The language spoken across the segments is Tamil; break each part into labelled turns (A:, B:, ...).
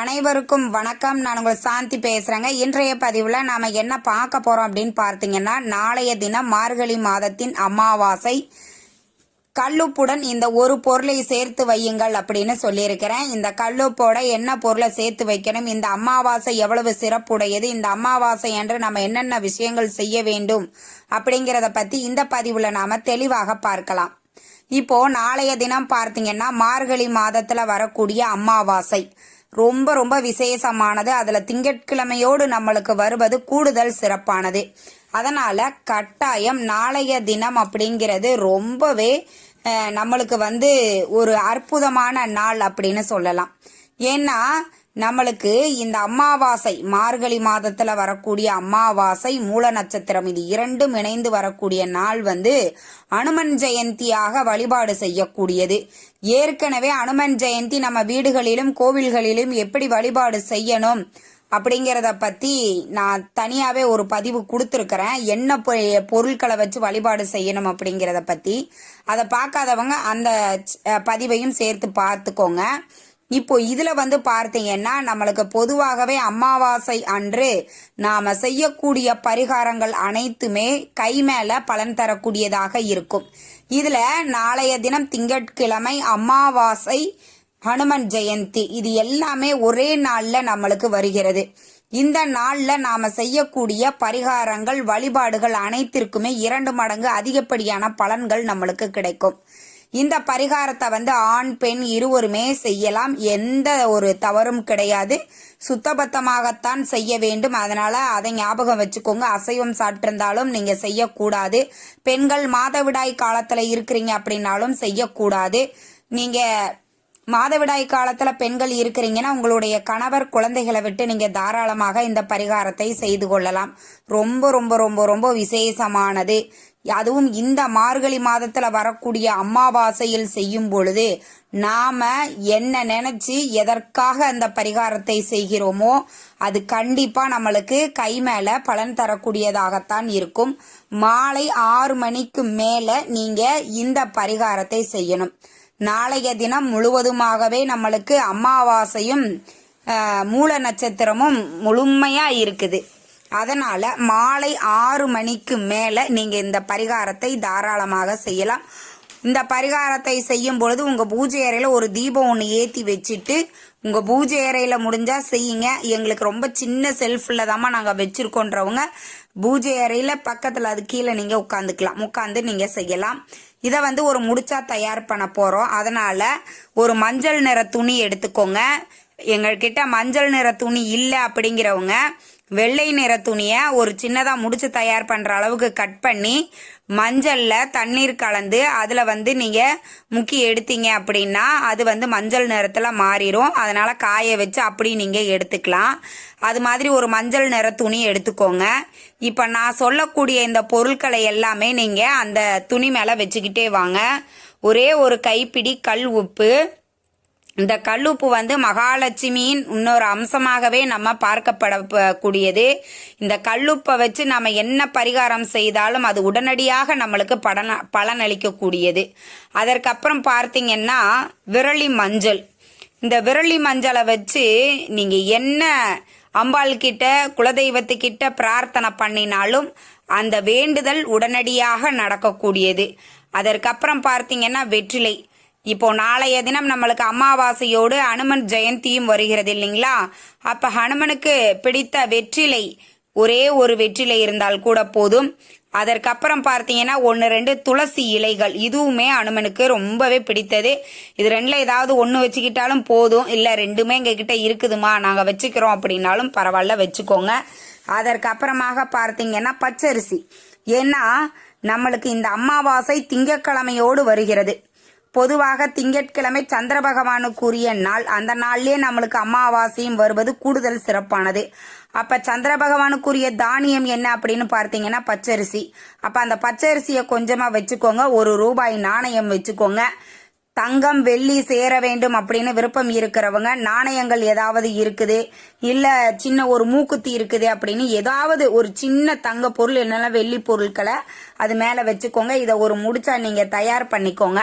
A: அனைவருக்கும் வணக்கம். நான் உங்கள் சாந்தி பேசுறேங்க. இன்றைய பதிவில் நாம என்ன பார்க்க போறோம் அப்படின்னு பார்த்தீங்கன்னா நாளைய தினம் மார்கழி மாதத்தின் அமாவாசை. கல்லுப்புடன் இந்த ஒரு பொருளை சேர்த்து வையுங்கள் அப்படின்னு சொல்லியிருக்கிறேன். இந்த கல்லுப்போட என்ன பொருளை சேர்த்து வைக்கணும்? இந்த அமாவாசை எவ்வளவு சிறப்புடையது? இந்த அமாவாசை என்று நம்ம என்னென்ன விஷயங்கள் செய்ய வேண்டும்? அப்படிங்கிறத பத்தி இந்த பதிவுல நாம தெளிவாக பார்க்கலாம். இப்போ நாளைய தினம் பார்த்தீங்கன்னா மார்கழி மாதத்துல வரக்கூடிய அமாவாசை. ரொம்ப ரொம்ப விசேஷமானது. அதுல திங்கட்கிழமையோடு நம்மளுக்கு வருவது கூடுதல் சிறப்பானது. அதனால கட்டாயம் நாளைய தினம் அப்படிங்கிறது ரொம்பவே நம்மளுக்கு வந்து ஒரு அற்புதமான நாள் அப்படின்னு சொல்லலாம். ஏன்னா நம்மளுக்கு இந்த அம்மாவாசை மார்கழி மாதத்துல வரக்கூடிய அம்மாவாசை மூல நட்சத்திரம் இது இரண்டும் இணைந்து வரக்கூடிய நாள் வந்து அனுமன் ஜெயந்தியாக வழிபாடு செய்யக்கூடியது. ஏற்கனவே அனுமன் ஜெயந்தி நம்ம வீடுகளிலும் கோவில்களிலும் எப்படி வழிபாடு செய்யணும் அப்படிங்கிறத பத்தி நான் தனியாவே ஒரு பதிவு கொடுத்துருக்கிறேன். என்ன பொ- பொருட்களை வச்சு வழிபாடு செய்யணும் அப்படிங்கிறத பத்தி. அதை பார்க்காதவங்க அந்த பதிவையும் சேர்த்து பார்த்துக்கோங்க. இப்போ இதுல வந்து பார்த்தீங்கன்னா நம்மளுக்கு பொதுவாகவே அமாவாசை அன்று நாம செய்யக்கூடிய பரிகாரங்கள் அனைத்துமே கை மேல பலன் தரக்கூடியதாக இருக்கும். இதுல நாளைய தினம் திங்கட்கிழமை அமாவாசை ஹனுமன் ஜெயந்தி இது எல்லாமே ஒரே நாள்ல நம்மளுக்கு வருகிறது. இந்த நாள்ல நாம செய்யக்கூடிய பரிகாரங்கள் வழிபாடுகள் அனைத்திற்குமே இரண்டு மடங்கு அதிகப்படியான பலன்கள் நம்மளுக்கு கிடைக்கும். இந்த பரிகாரத்தை வந்து ஆண் பெண் இருவருமே செய்யலாம். எந்த ஒரு தவறும் கிடையாது. சுத்தபத்தமாகத்தான் செய்ய வேண்டும். அதனால அதை ஞாபகம் வச்சுக்கோங்க. அசைவம் சாப்பிட்டிருந்தாலும் நீங்க செய்யக்கூடாது. பெண்கள் மாதவிடாய் காலத்துல இருக்கிறீங்க அப்படின்னாலும் செய்யக்கூடாது. நீங்க மாதவிடாய் காலத்துல பெண்கள் இருக்கிறீங்கன்னா உங்களுடைய கணவர் குழந்தைகளை விட்டு நீங்க தாராளமாக இந்த பரிகாரத்தை செய்து கொள்ளலாம். ரொம்ப ரொம்ப ரொம்ப ரொம்ப விசேஷமானது. அதுவும் இந்த மார்கழி மாதத்துல வரக்கூடிய அமாவாசையில் செய்யும் பொழுது நாம என்ன நினைச்சு எதற்காக அந்த பரிகாரத்தை செய்கிறோமோ அது கண்டிப்பா நம்மளுக்கு கை மேல பலன் தரக்கூடியதாகத்தான் இருக்கும். மாலை ஆறு மணிக்கு மேல நீங்க இந்த பரிகாரத்தை செய்யணும். நாளைய தினம் முழுவதுமாகவே நம்மளுக்கு அமாவாசையும் மூல நட்சத்திரமும் முழுமையா இருக்குது. அதனால் மாலை ஆறு மணிக்கு மேலே நீங்கள் இந்த பரிகாரத்தை தாராளமாக செய்யலாம். இந்த பரிகாரத்தை செய்யும் பொழுது உங்கள் பூஜை அறையில் ஒரு தீபம் ஒன்று ஏற்றி வச்சுட்டு உங்கள் பூஜை அறையில் முடிஞ்சால் செய்யுங்க. எங்களுக்கு ரொம்ப சின்ன செல்ஃபில் தாம்மா நாங்கள் வச்சுருக்கோன்றவங்க பூஜை அறையில் பக்கத்தில் அது கீழே நீங்கள் உட்காந்துக்கலாம். உட்காந்து நீங்கள் செய்யலாம். இதை வந்து ஒரு முடிச்சா தயார் பண்ண போகிறோம் அதனால் ஒரு மஞ்சள் நிற துணி எடுத்துக்கோங்க. எங்கள்கிட்ட மஞ்சள் நிற துணி இல்லை அப்படிங்கிறவங்க வெள்ளை நிற துணியை ஒரு சின்னதாக முடிச்சு தயார் பண்ணுற அளவுக்கு கட் பண்ணி மஞ்சளில் தண்ணீர் கலந்து அதில் வந்து நீங்கள் முக்கி எடுத்தீங்க அப்படின்னா அது வந்து மஞ்சள் நிறத்தில் மாறிடும் அதனால் காய வச்சு அப்படி நீங்கள் எடுத்துக்கலாம். அது மாதிரி ஒரு மஞ்சள் நிற துணி எடுத்துக்கோங்க. இப்போ நான் சொல்லக்கூடிய இந்த பொருட்களை எல்லாமே நீங்கள் அந்த துணி மேலே வச்சுக்கிட்டே வாங்க. ஒரே ஒரு கைப்பிடி கல் உப்பு இந்த கல்லுப்பு வந்து மகாலட்சுமியின் இன்னொரு அம்சமாகவே நம்ம பார்க்கப்படக்கூடியது. இந்த கல்லுப்பை வச்சு நம்ம என்ன பரிகாரம் செய்தாலும் அது உடனடியாக நம்மளுக்கு பலன பலனளிக்கக்கூடியது. அதற்கப்புறம் பார்த்தீங்கன்னா விரலி மஞ்சள். இந்த விரலி மஞ்சளை வச்சு நீங்க என்ன அம்பாள் கிட்ட குலதெய்வத்துக்கிட்ட பிரார்த்தனை பண்ணினாலும் அந்த வேண்டுதல் உடனடியாக நடக்கக்கூடியது. அதற்கப்புறம் பார்த்தீங்கன்னா வெற்றிலை. இப்போ நாளைய தினம் நம்மளுக்கு அமாவாசையோடு அனுமன் ஜெயந்தியும் வருகிறது இல்லைங்களா? அப்ப ஹனுமனுக்கு பிடித்த வெற்றிலை ஒரே ஒரு வெற்றிலை இருந்தால் கூட போதும். அதற்கப்புறம் பார்த்தீங்கன்னா ஒன்று ரெண்டு துளசி இலைகள். இதுவுமே அனுமனுக்கு ரொம்பவே பிடித்தது. இது ரெண்டில் ஏதாவது ஒன்று வச்சுக்கிட்டாலும் போதும். இல்லை ரெண்டுமே எங்ககிட்ட இருக்குதுமா? நாங்கள் வச்சுக்கிறோம் அப்படின்னாலும் பரவாயில்ல வச்சுக்கோங்க. அதற்கப்புறமாக பார்த்தீங்கன்னா பச்சரிசி. ஏன்னா நம்மளுக்கு இந்த அமாவாசை திங்கட்கிழமையோடு வருகிறது. பொதுவாக திங்கட்கிழமை சந்திர பகவானுக்குரிய நாள் அந்த நாள்லயே நம்மளுக்கு அமாவாசையும் வருவது கூடுதல் சிறப்பானது. அப்ப சந்திர பகவானுக்குரிய தானியம் என்ன அப்படின்னு பார்த்தீங்கன்னா பச்சரிசி. அப்ப அந்த பச்சரிசியை கொஞ்சமா வச்சுக்கோங்க. ஒரு ரூபாய் நாணயம் வச்சுக்கோங்க. தங்கம் வெள்ளி சேர வேண்டும் அப்படின்னு விருப்பம் இருக்கிறவங்க நாணயங்கள் ஏதாவது இருக்குது இல்ல சின்ன ஒரு மூக்குத்தி இருக்குது அப்படின்னு ஏதாவது ஒரு சின்ன தங்க பொருள் என்னென்ன வெள்ளி பொருட்களை அது மேல வச்சுக்கோங்க. இதை ஒரு முடிச்சா நீங்க தயார் பண்ணிக்கோங்க.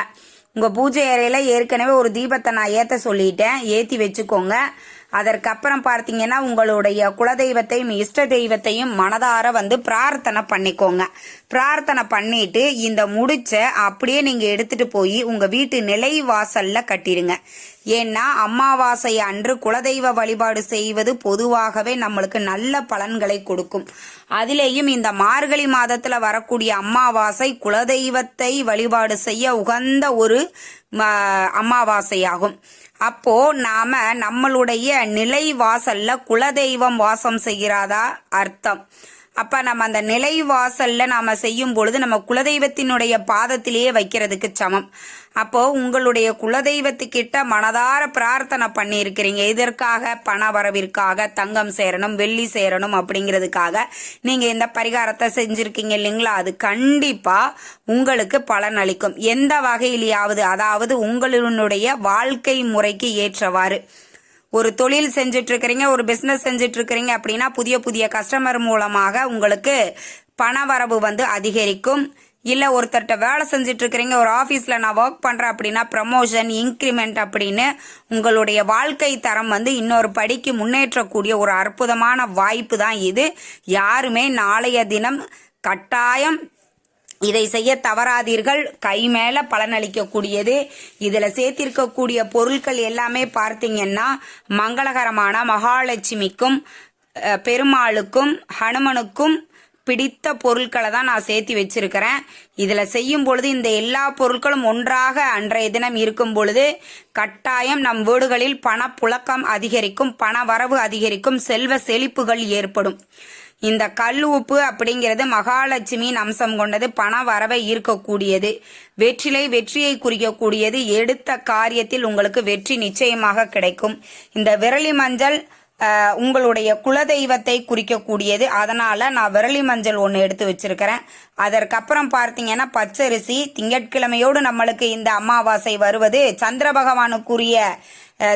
A: உங்கள் பூஜை அறையில் ஏற்கனவே ஒரு தீபத்தை நான் ஏற்ற சொல்லிட்டேன். ஏற்றி வச்சுக்கோங்க. அதற்கப்புறம் பார்த்தீங்கன்னா உங்களுடைய குலதெய்வத்தையும் இஷ்ட தெய்வத்தையும் மனதார வந்து பிரார்த்தனை பண்ணிக்கோங்க. பிரார்த்தனை பண்ணிட்டு இந்த முடிச்ச அப்படியே நீங்க எடுத்துட்டு போய் உங்க வீட்டு நிலை வாசல்ல கட்டிடுங்க. ஏன்னா அமாவாசை அன்று குலதெய்வ வழிபாடு செய்வது பொதுவாகவே நம்மளுக்கு நல்ல பலன்களை கொடுக்கும். அதிலேயும் இந்த மார்கழி மாதத்துல வரக்கூடிய அமாவாசை குலதெய்வத்தை வழிபாடு செய்ய உகந்த ஒரு ம, அமாவாசையாகும். அப்போ நாம நம்மளுடைய நிலை வாசல்ல குலதெய்வம் வாசம் செய்கிறாதா அர்த்தம். அப்ப நம்ம அந்த நிலை வாசல்ல நாம செய்யும் பொழுது நம்ம குலதெய்வத்தினுடைய பாதத்திலேயே வைக்கிறதுக்கு சமம். அப்போ உங்களுடைய குலதெய்வத்துக்கிட்ட மனதார பிரார்த்தனை பண்ணியிருக்கிறீங்க. இதற்காக பண வரவிற்காக தங்கம் சேரணும் வெள்ளி சேரணும் அப்படிங்கிறதுக்காக நீங்க இந்த பரிகாரத்தை செஞ்சிருக்கீங்க இல்லைங்களா? அது கண்டிப்பா உங்களுக்கு பலன் அளிக்கும். எந்த வகையிலேயாவது அதாவது உங்களுடைய வாழ்க்கை முறைக்கு ஏற்றவாறு. ஒரு தொழில் செஞ்சுட்டு இருக்கிறீங்க ஒரு பிஸ்னஸ் செஞ்சுட்டு இருக்கிறீங்க அப்படின்னா புதிய புதிய கஸ்டமர் மூலமாக உங்களுக்கு பண வரவு வந்து அதிகரிக்கும். இல்லை ஒருத்தர்கிட்ட வேலை செஞ்சுட்டு இருக்கிறீங்க ஒரு ஆஃபீஸில் நான் ஒர்க் பண்ணுறேன் அப்படின்னா ப்ரமோஷன் இன்க்ரிமெண்ட் அப்படின்னு உங்களுடைய வாழ்க்கை தரம் வந்து இன்னொரு படிக்கு முன்னேற்றக்கூடிய ஒரு அற்புதமான வாய்ப்பு தான் இது. யாருமே நாளைய தினம் கட்டாயம் இதை செய்ய தவறாதீர்கள். கை மேல பலனளிக்கக்கூடியது இதுல சேர்த்திருக்கக்கூடிய பொருட்கள் எல்லாமே பார்த்தீங்கன்னா மங்களகரமான மகாலட்சுமிக்கும் பெருமாளுக்கும் ஹனுமனுக்கும் பிடித்த பொருட்களை தான் நான் சேர்த்து வச்சிருக்கிறேன். இதில் செய்யும் பொழுது இந்த எல்லா பொருட்களும் ஒன்றாக அன்றைய தினம் இருக்கும் பொழுது கட்டாயம் நம் வீடுகளில் பணப்புழக்கம் அதிகரிக்கும் பண வரவு அதிகரிக்கும் செல்வ செழிப்புகள் ஏற்படும். இந்த கல் உப்பு அப்படிங்கிறது மகாலட்சுமியின் அம்சம் கொண்டது. பண வரவை ஈர்க்கக்கூடியது. வெற்றிலை வெற்றியை குறிக்கக்கூடியது. எடுத்த காரியத்தில் உங்களுக்கு வெற்றி நிச்சயமாக கிடைக்கும். இந்த விரலி மஞ்சள் உங்களுடைய குலதெய்வத்தை குறிக்கக்கூடியது. அதனால நான் விரலி மஞ்சள் ஒன்று எடுத்து வச்சிருக்கிறேன். அதற்கப்புறம் பார்த்தீங்கன்னா பச்சரிசி திங்கட்கிழமையோடு நம்மளுக்கு இந்த அமாவாசை வருவது. சந்திர பகவானுக்குரிய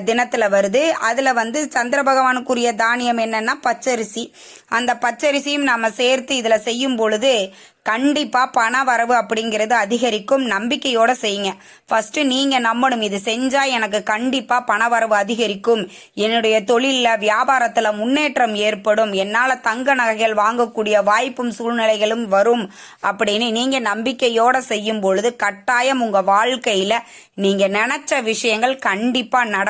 A: தினத்தில் வருது. அதில் வந்து சந்திர பகவானுக்குரிய தானியம் என்னன்னா பச்சரிசி. அந்த பச்சரிசியும் நம்ம சேர்த்து இதில் செய்யும் பொழுது கண்டிப்பாக பண வரவு அப்படிங்கிறது அதிகரிக்கும். நம்பிக்கையோடு செய்யுங்க. ஃபஸ்ட்டு நீங்கள் நம்பணும். இது செஞ்சால் எனக்கு கண்டிப்பாக பண வரவு அதிகரிக்கும். என்னுடைய தொழிலில் வியாபாரத்தில் முன்னேற்றம் ஏற்படும். என்னால் தங்க நகைகள் வாங்கக்கூடிய வாய்ப்பும் சூழ்நிலைகளும் வரும் அப்படின்னு நீங்கள் நம்பிக்கையோடு செய்யும் பொழுது கட்டாயம் உங்கள் வாழ்க்கையில் நீங்கள் நினச்ச விஷயங்கள் கண்டிப்பாக நட